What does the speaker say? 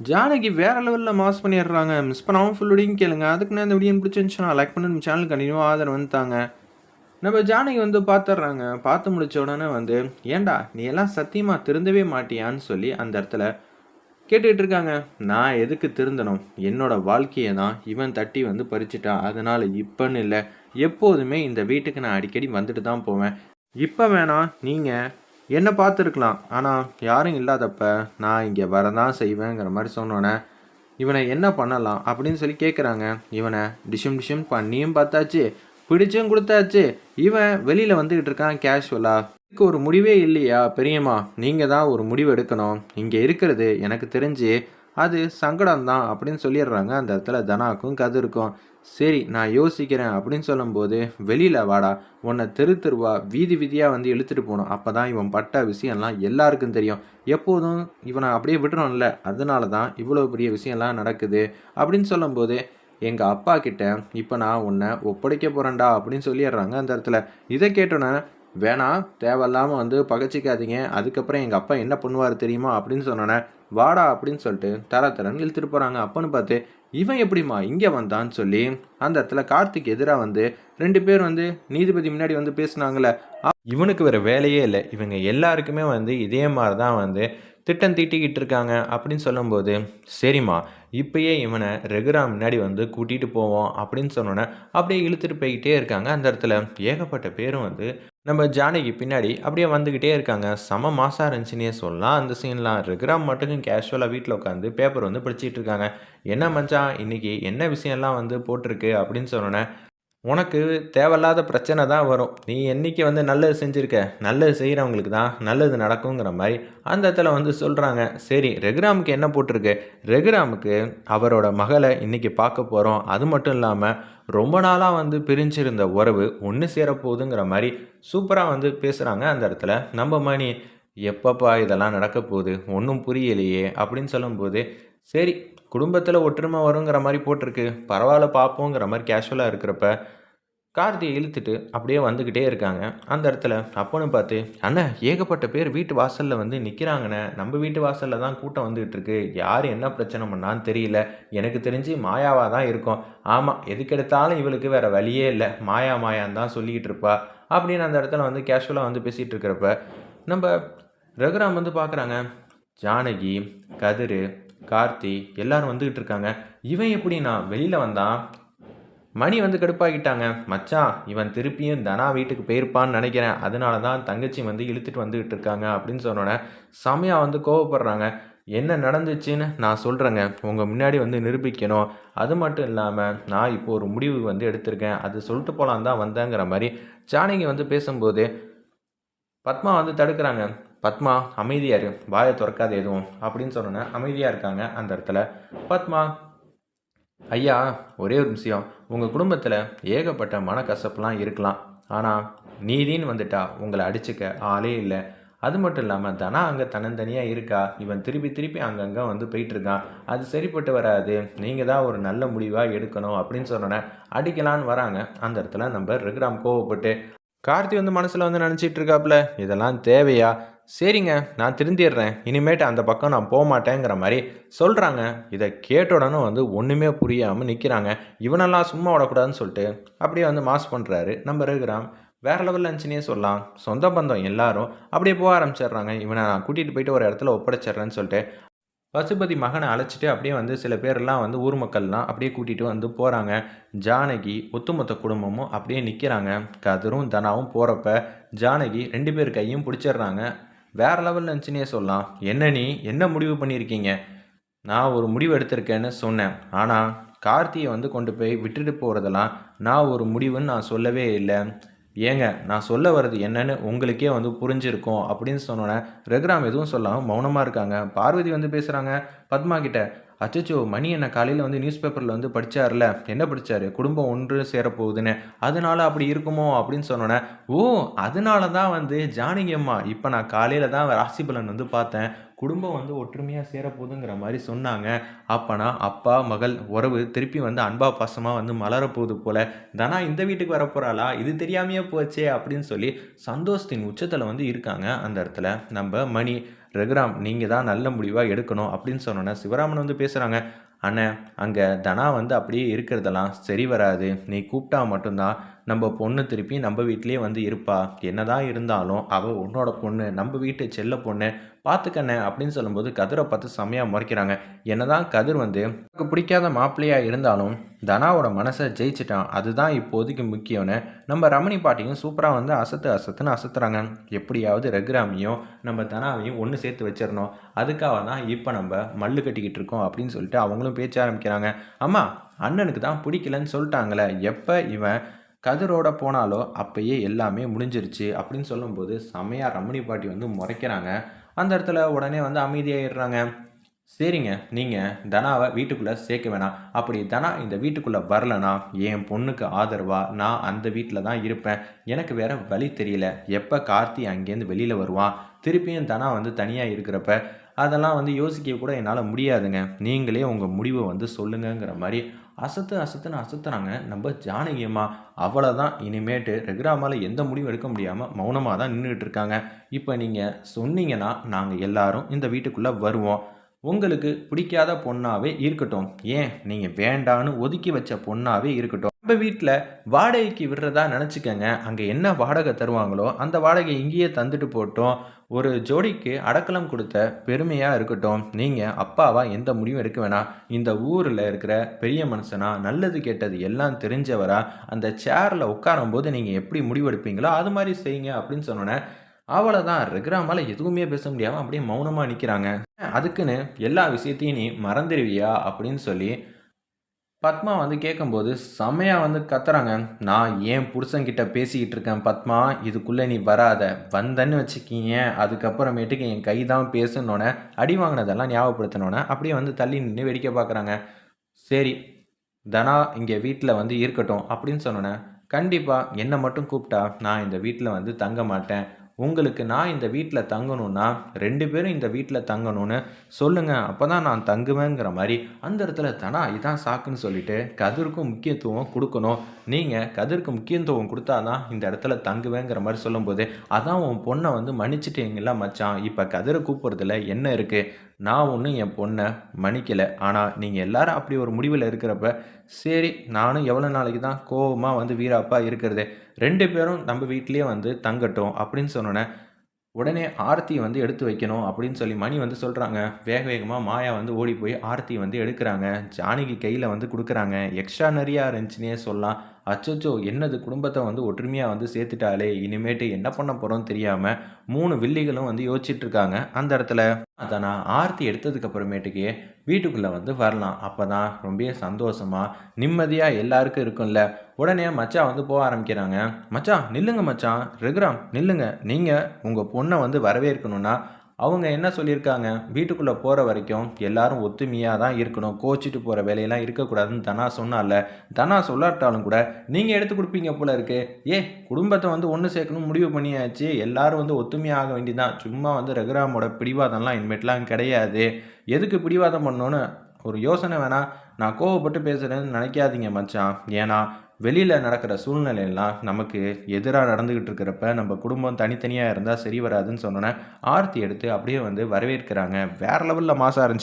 ஜானகி வேற லெவலில் மாஸ் பண்ணிடுறாங்க. மிஸ் பண்ணாமல் ஃபுல் வீடியும் கேளுங்க. அதுக்கு நான் இந்த வீடியோ பிடிச்சிருந்துச்சுன்னா லைக் பண்ணி நம்ம சேனல் கண்டினியூ ஆதரவு வந்துட்டாங்க. நம்ம ஜானகி வந்து பார்த்துட்றாங்க பார்த்து முடிச்ச உடனே வந்து ஏன்டா நீ எல்லாம் சத்தியமாக திருந்தவே மாட்டியான்னு சொல்லி அந்த இடத்துல கேட்டுக்கிட்டு இருக்காங்க. நான் எதுக்கு திருந்தணும்? என்னோட வாழ்க்கையை தான் இவன் தட்டி வந்து பறிச்சிட்டான் அதனால் இப்போன்னு இல்லை. எப்போதுமே இந்த வீட்டுக்கு நான் அடிக்கடி வந்துட்டு தான் போவேன். இப்போ வேணாம் நீங்கள் என்ன பார்த்துருக்கலாம். ஆனால் யாரும் இல்லாதப்ப நான் இங்கே வரதான் செய்வேங்கிற மாதிரி சொன்னோன்னே இவனை என்ன பண்ணலாம் அப்படின்னு சொல்லி கேட்குறாங்க இவனை டிஷம் டிஷம் பண்ணியும் பார்த்தாச்சு பிடிச்சும் கொடுத்தாச்சு. இவன் வெளியில் வந்துக்கிட்டு இருக்கான் கேஷுவலாக இதுக்கு ஒரு முடிவே இல்லையா பெரியம்மா? நீங்கள் தான் ஒரு முடிவு எடுக்கணும். இங்கே இருக்கிறது எனக்கு தெரிஞ்சு அது சங்கடம் தான் அப்படின்னு சொல்லிடுறாங்க. அந்த இடத்துல தனாக்கும் கதிருக்கும். சரி நான் யோசிக்கிறேன் அப்படின்னு சொல்லும்போது வெளியில் வாடா உன்னை தெரு தெருவா வீதி வீதியாக வந்து இழுத்துட்டு போகணும். அப்போ தான் இவன் பட்ட விஷயம்லாம் எல்லாருக்கும் தெரியும். எப்போதும் இவனை அப்படியே விடுறோம்ல அதனால தான் இவ்வளோ பெரிய விஷயம்லாம் நடக்குது அப்படின்னு சொல்லும்போது எங்கள் அப்பா கிட்ட இப்போ நான் உன்னை ஒப்படைக்க போகிறேன்டா அப்படின்னு சொல்லிடுறாங்க அந்த இடத்துல. இதை கேட்டோன்னே வேணாம் தேவையில்லாமல் வந்து பகச்சிக்காதீங்க. அதுக்கப்புறம் எங்கள் அப்பா என்ன பண்ணுவார் தெரியுமா? அப்படின்னு சொன்னோன்னே வாடா அப்படின்னு சொல்லிட்டு தர தரன்னு இழுத்துட்டு போகிறாங்க அப்பன்னு பார்த்து இவன் எப்படிம்மா இங்கே வந்தான்னு சொல்லி அந்த இடத்துல கார்த்திக் எதிராக வந்து ரெண்டு பேர் வந்து நீதிபதி முன்னாடி வந்து பேசினாங்களே இவனுக்கு வேறு வேலையே இல்லை. இவங்க எல்லாருக்குமே வந்து இதே மாதிரி தான் வந்து திட்டம் தீட்டிக்கிட்டு இருக்காங்க அப்படின்னு சொல்லும்போது சரிம்மா இப்பயே இவனை ரெகுரா முன்னாடி வந்து கூட்டிகிட்டு போவோம் அப்படின்னு சொன்னோன்னே அப்படியே இழுத்துட்டு போய்கிட்டே இருக்காங்க. அந்த இடத்துல ஏகப்பட்ட பேரும் வந்து நம்ம ஜானகி பின்னாடி அப்படியே வந்துக்கிட்டே இருக்காங்க. செம மாசாக இருந்துச்சுன்னே சொல்லலாம். அந்த சீன்லாம் ரெகுராம் மட்டும் கேஷுவலாக வீட்டில் உட்காந்து பேப்பர் வந்து படிச்சுட்டு இருக்காங்க. என்ன மச்சான் இன்னைக்கு என்ன விஷயம்லாம் வந்து போட்டிருக்கு? அப்படின்னு சொன்னோன்னே உனக்கு தேவையில்லாத பிரச்சனை தான் வரும். நீ என்றைக்கு வந்து நல்லது செஞ்சுருக்க? நல்லது செய்கிறவங்களுக்கு தான் நல்லது நடக்குங்கிற மாதிரி அந்த இடத்துல வந்து சொல்கிறாங்க சரி ரெகுராமுக்கு என்ன போட்டிருக்கு? ரெகுராமுக்கு அவரோட மகளை இன்றைக்கி பார்க்க போகிறோம் அது மட்டும் இல்லாமல் ரொம்ப நாளாக வந்து பிரிஞ்சிருந்த உறவு ஒன்று சேரப்போகுதுங்கிற மாதிரி சூப்பராக வந்து பேசுகிறாங்க அந்த இடத்துல. நம்ம மணி எப்பப்பா இதெல்லாம் நடக்க போகுது? ஒன்றும் புரியலையே. அப்படின்னு சொல்லும்போது சரி குடும்பத்தில் ஒற்றுமை வருங்கிற மாதிரி போட்டிருக்கு. பரவாயில்ல பார்ப்போங்கிற மாதிரி கேஷுவலாக இருக்கிறப்ப கார்த்தியை இழுத்துட்டு அப்படியே வந்துக்கிட்டே இருக்காங்க. அந்த இடத்துல அப்போன்னு பார்த்து அண்ணா ஏகப்பட்ட பேர் வீட்டு வாசலில் வந்து நிற்கிறாங்கண்ணே நம்ம வீட்டு வாசலில் தான் கூட்டம் வந்துகிட்டு இருக்கு. யார் என்ன பிரச்சனை பண்ணான்னு தெரியல. எனக்கு தெரிஞ்சு மாயாவாக தான் இருக்கும். ஆமாம் எதுக்கெடுத்தாலும் இவளுக்கு வேறு வழியே இல்லை. மாயா மாயான்னு தான் சொல்லிக்கிட்டு இருப்பா. அப்படின்னு அந்த இடத்துல வந்து கேஷுவலாக வந்து பேசிகிட்டு இருக்கிறப்ப நம்ம ரகுராம் வந்து பார்க்குறாங்க. ஜானகி கதிர் கார்த்தி எல்லாரும் வந்துக்கிட்டு இருக்காங்க. இவன் எப்படி நான் வெளியில் வந்தான். மணி வந்து கடுப்பாகிட்டாங்க. மச்சான் இவன் திருப்பியும் தனா வீட்டுக்கு போயிருப்பான்னு நினைக்கிறேன். அதனால தான் தங்கச்சி வந்து இழுத்துட்டு வந்துக்கிட்டு இருக்காங்க அப்படின்னு சொன்னோன்னே செமையாக வந்து கோவப்படுறாங்க. என்ன நடந்துச்சுன்னு நான் சொல்கிறேங்க உங்கள் முன்னாடி வந்து நிரூபிக்கணும். அது மட்டும் இல்லாமல் நான் இப்போ ஒரு முடிவு வந்து எடுத்திருக்கேன். அது சொல்லிட்டு போகலான் தான் வந்தேங்கிற மாதிரி ஜானகி வந்து பேசும்போது பத்மா வந்து தடுக்கிறாங்க. பத்மா அமைதியாக இரு வாயை திறக்காத எதுவும் அப்படின்னு சொன்னோன்னே அமைதியாக இருக்காங்க அந்த இடத்துல. பத்மா ஐயா ஒரே ஒரு விஷயம் உங்கள் குடும்பத்தில் ஏகப்பட்ட மனக்கசப்புலாம் இருக்கலாம். ஆனால் நீதின்னு வந்துட்டா உங்களை அடிச்சுக்க ஆளே இல்லை. அது மட்டும் இல்லாமல் தனா அங்கே தன்னந்தனியாக இருக்கா? இவன் திருப்பி திருப்பி அங்கங்கே வந்து போயிட்டுருக்கான். அது சரிப்பட்டு வராது. நீங்கள் தான் ஒரு நல்ல முடிவாக எடுக்கணும் அப்படின்னு சொன்னோன்னே அடிக்கலான்னு வராங்க. அந்த இடத்துல நம்ம ரெகுராம் கோவப்பட்டு கார்த்தி வந்து மனசில் வந்து நினச்சிட்டு இருக்காப்புல இதெல்லாம் தேவையா? சரிங்க நான் திருந்திடுறேன். இனிமேட்டு அந்த பக்கம் நான் போக மாட்டேங்கிற மாதிரி சொல்கிறாங்க இதை கேட்ட உடனே வந்து ஒன்றுமே புரியாமல் நிற்கிறாங்க இவனெல்லாம் சும்மா விடக்கூடாதுன்னு சொல்லிட்டு அப்படியே வந்து மாஸ் பண்ணுறாரு நம்ம இருக்கிறான் வேற லெவலில் இருந்துச்சுன்னே சொல்லலாம். சொந்த பந்தம் எல்லாரும் அப்படியே போக ஆரம்பிச்சிடுறாங்க. இவனை நான் கூட்டிகிட்டு போயிட்டு ஒரு இடத்துல ஒப்படைச்சிட்றேன்னு சொல்லிட்டு பசுபதி மகனை அழைச்சிட்டு அப்படியே வந்து சில பேர்லாம் வந்து ஊர் மக்கள்லாம் அப்படியே கூட்டிகிட்டு வந்து போகிறாங்க ஜானகி ஒத்துமொத்த குடும்பமும் அப்படியே நிற்கிறாங்க கதிரும் தனாவும் போகிறப்ப ஜானகி ரெண்டு பேர் கையும் பிடிச்சிடுறாங்க. வேறு லெவலில் இருந்துச்சுன்னே சொல்லலாம். என்ன நீ? என்ன முடிவு பண்ணியிருக்கீங்க? நான் ஒரு முடிவு எடுத்திருக்கேன்னு சொன்னேன். ஆனால் கார்த்தியை வந்து கொண்டு போய் விட்டுட்டு போகிறதெல்லாம் நான் ஒரு முடிவுன்னு நான் சொல்லவே இல்லை. ஏங்க நான் சொல்ல வர்றது என்னன்னு உங்களுக்கே வந்து புரிஞ்சிருக்கும் அப்படின்னு சொன்னோன்னே ரகுராம் எதுவும் சொல்லாமல் மௌனமாக இருக்காங்க. பார்வதி வந்து பேசுகிறாங்க பத்மா கிட்ட அச்சச்சோ மணி என்ன காலையில் வந்து நியூஸ் பேப்பரில் வந்து படித்தார்ல என்ன படிச்சாரு? குடும்பம் ஒன்று சேரப்போகுதுன்னு. அதனால அப்படி இருக்குமோ அப்படின்னு சொன்னோன்னே ஓ அதனால தான் வந்து ஜானகி அம்மா இப்போ நான் காலையில் தான் ராசி பலன் வந்து பார்த்தேன். குடும்பம் வந்து ஒற்றுமையாக சேரப்போகுதுங்கிற மாதிரி சொன்னாங்க. அப்போனா அப்பா மகள் உறவு திருப்பி வந்து அன்பா பாசமாக வந்து மலரப்போகுது போல. தானா இந்த வீட்டுக்கு வரப்போகிறாளா இது தெரியாமையே போச்சே அப்படின்னு சொல்லி சந்தோஷத்தின் உச்சத்தில் வந்து இருக்காங்க அந்த இடத்துல. நம்ம மணி ரகுராம் நீங்கள் தான் நல்ல முடிவாக எடுக்கணும் அப்படின்னு சொன்னோன்னே சிவராமன் வந்து பேசுகிறாங்க அண்ணே அங்கே தனா வந்து அப்படியே இருக்கிறதெல்லாம் சரி வராது. நீ கூப்பிட்டா மட்டும்தான் நம்ம பொண்ணு திருப்பி நம்ம வீட்லேயே வந்து இருப்பா. என்னதான் இருந்தாலும் அவள் உன்னோட பொண்ணு நம்ம வீட்டு செல்ல பொண்ணு பார்த்துக்கண்ணே அப்படின்னு சொல்லும்போது கதிரை பார்த்து செம்மையாக முறைக்கிறாங்க. என்னதான் கதிர் வந்து எனக்கு பிடிக்காத மாப்பிள்ளையாக இருந்தாலும் தனாவோட மனசை ஜெயிச்சிட்டான். அதுதான் இப்போதைக்கு முக்கியம்னு நம்ம ரமணி பாட்டியும் சூப்பராக வந்து அசத்து அசத்துன்னு அசத்துறாங்க. எப்படியாவது ரகுராமியும் நம்ம தனாவையும் ஒன்று சேர்த்து வச்சிடணும். அதுக்காக தான் இப்போ நம்ம மல்லு கட்டிக்கிட்டு இருக்கோம் அப்படின்னு சொல்லிட்டு அவங்களும் பேச்ச ஆரம்பிக்கிறாங்க. அம்மா அண்ணனுக்கு தான் பிடிக்கலன்னு சொல்லிட்டாங்களே எப்போ இவன் கதிரோட போனாலோ அப்பயே எல்லாமே முடிஞ்சிருச்சு அப்படின்னு சொல்லும்போது செமையாக ரமணி பாட்டி வந்து முறைக்கிறாங்க. அந்த இடத்துல உடனே வந்து அமைதியாகிடுறாங்க சரிங்க நீங்கள் தனாவை வீட்டுக்குள்ளே சேர்க்க வேணாம். அப்படி தனா இந்த வீட்டுக்குள்ளே வரலனா என் பொண்ணுக்கு ஆதரவாக நான் அந்த வீட்டில் தான் இருப்பேன். எனக்கு வேறு வழி தெரியல. எப்போ கார்த்தி அங்கேருந்து வெளியில் வருவான்? திருப்பியும் தனா வந்து தனியாக இருக்கிறப்ப அதெல்லாம் வந்து யோசிக்க கூட என்னால் முடியாதுங்க. நீங்களே உங்கள் முடிவை வந்து சொல்லுங்கங்கிற மாதிரி அசத்து அசத்துன்னு அசத்துறாங்க. நம்ம ஜானகியம்மா அவ்வளோதான் இனிமேட்டு ரெகுராமால் எந்த முடிவும் எடுக்க முடியாமல் மௌனமாக தான் நின்றுட்டு இருக்காங்க. இப்போ நீங்கள் சொன்னீங்கன்னா நாங்கள் எல்லாரும் இந்த வீட்டுக்குள்ளே வருவோம். உங்களுக்கு பிடிக்காத பொண்ணாகவே இருக்கட்டும். ஏன்? நீங்கள் வேண்டான்னு ஒதுக்கி வச்ச பொண்ணாகவே இருக்கட்டும். நம்ம வீட்டில் வாடகைக்கு விடுறதா நினச்சிக்கங்க. அங்கே என்ன வாடகை தருவாங்களோ அந்த வாடகை இங்கேயே தந்துட்டு போட்டோம். ஒரு ஜோடிக்கு அடக்கலம் கொடுத்த பெருமையாக இருக்கட்டும். நீங்கள் அப்பாவா எந்த முடிவும் எடுக்க வேணாம் இந்த ஊரில் இருக்கிற பெரிய மனுஷனா நல்லது கெட்டது எல்லாம் தெரிஞ்சவரா அந்த சேரில் உட்காரும்போது நீங்கள் எப்படி முடிவெடுப்பீங்களோ அது மாதிரி செய்யுங்க அப்படின்னு சொன்னோன்னே அவ்வளோதான் ரெகுராமால் எதுவுமே பேச முடியாமல் அப்படியே மௌனமாக நிற்கிறாங்க அதுக்குன்னு எல்லா விஷயத்தையும் நீ மறந்துடுவியா அப்படின்னு சொல்லி பத்மா வந்து கேட்கும்போது செம்மையாக வந்து கத்துறாங்க. நான் ஏன் புருஷன்கிட்ட பேசிக்கிட்டு இருக்கேன் பத்மா? இதுக்குள்ளே நீ வராத. வந்தன்னு வச்சுக்கிங்க. அதுக்கப்புறமேட்டுக்கு என் கை தான் பேசுனோன்னே அடி வாங்கினதெல்லாம் ஞாபகப்படுத்தினோன்னே அப்படியே வந்து தள்ளி நின்று வேடிக்கை பார்க்குறாங்க. சரி தனா இங்கே வீட்டில் வந்து இருக்கட்டும் அப்படின்னு சொன்னோன்னே கண்டிப்பாக என்னை மட்டும் கூப்பிட்டா நான் இந்த வீட்டில் வந்து தங்க மாட்டேன். உங்களுக்கு நான் இந்த வீட்டில் தங்கணும்னா ரெண்டு பேரும் இந்த வீட்டில் தங்கணும்னு சொல்லுங்கள் அப்போ தான் நான் தங்குவேங்கிற மாதிரி. அந்த இடத்துல தனா இதான் சாக்குன்னு சொல்லிட்டு கதிர்க்கும் முக்கியத்துவம் கொடுக்கணும். நீங்கள் கதிர்க்கு முக்கியத்துவம் கொடுத்தா தான் இந்த இடத்துல தங்குவேங்கிற மாதிரி சொல்லும்போது அதான் உன் பொண்ணை வந்து மன்னிச்சிட்டீங்களா மச்சான்? இப்போ கதிரை கூப்பிட்றதுல என்ன இருக்குது நான் ஒன்றும் என் பொண்ணை மன்னிக்கலை. ஆனால் நீங்கள் எல்லாரும் அப்படி ஒரு முடிவில் இருக்கிறப்ப சரி நானும் எவ்வளோ நாளைக்கு தான் கோபமாக வந்து வீராப்பா இருக்கிறது ரெண்டு பேரும் நம்ம வீட்லேயே வந்து தங்கட்டும் அப்படின்னு சொன்னோன்னே உடனே ஆர்த்தி வந்து எடுத்து வைக்கணும் அப்படின்னு சொல்லி மணி வந்து சொல்கிறாங்க வேக வேகமாக மாயா வந்து ஓடி போய் ஆர்த்தி வந்து எடுக்கிறாங்க. ஜானகி கையில் வந்து கொடுக்குறாங்க. எக்ஸ்ட்ரா நிறையா இருந்துச்சுன்னே சொல்லலாம். அச்சோ என்னது குடும்பத்தை வந்து ஒற்றுமையாக வந்து சேர்த்துட்டாலே இனிமேட்டு என்ன பண்ண போகிறோம்னு தெரியாமல் மூணு வில்லிகளும் வந்து யோசிச்சுட்டு இருக்காங்க அந்த இடத்துல. அதை நான் ஆர்த்தி எடுத்ததுக்கு அப்புறமேட்டுக்கே வீட்டுக்குள்ளே வந்து வரலாம். அப்போ தான் ரொம்ப சந்தோஷமாக நிம்மதியாக எல்லாருக்கும் இருக்கும்ல. உடனே மச்சான் வந்து போக ஆரம்பிக்கிறாங்க. மச்சான் நில்லுங்க மச்சான் ரெகுராம் நில்லுங்க. நீங்கள் உங்கள் பொண்ணை வந்து வரவேற்கணும்னா அவங்க என்ன சொல்லியிருக்காங்க? வீட்டுக்குள்ளே போகிற வரைக்கும் எல்லாரும் ஒத்துமையாக தான் இருக்கணும். கோச்சிட்டு போகிற வேலையெல்லாம் இருக்கக்கூடாதுன்னு தனா சொன்னால. தனா சொல்லாட்டாலும் கூட நீங்கள் எடுத்து கொடுப்பீங்க போல இருக்கு. ஏ குடும்பத்தை வந்து ஒன்று சேர்க்கணும் முடிவு பண்ணியாச்சு. எல்லாரும் வந்து ஒத்துமையாக வேண்டியதான் சும்மா வந்து ரகுராமோட பிடிவாதம்லாம் இனிமேட்லாம் கிடையாது. எதுக்கு பிடிவாதம் பண்ணோன்னு ஒரு யோசனை வேணாம் நான் கோவப்பட்டு பேசுகிறேன்னு நினைக்காதீங்க மச்சான். ஏன்னா வெளியில் நடக்கிற சூழ்நிலையெல்லாம் நமக்கு எதிராக நடந்துக்கிட்டு இருக்கிறப்ப நம்ம குடும்பம் தனித்தனியாக இருந்தால் சரி வராதுன்னு சொன்னோன்னே ஆர்த்தி எடுத்து அப்படியே வந்து வரவேற்கிறாங்க. வேறு லெவலில் மாசாக இருந்துச்சு.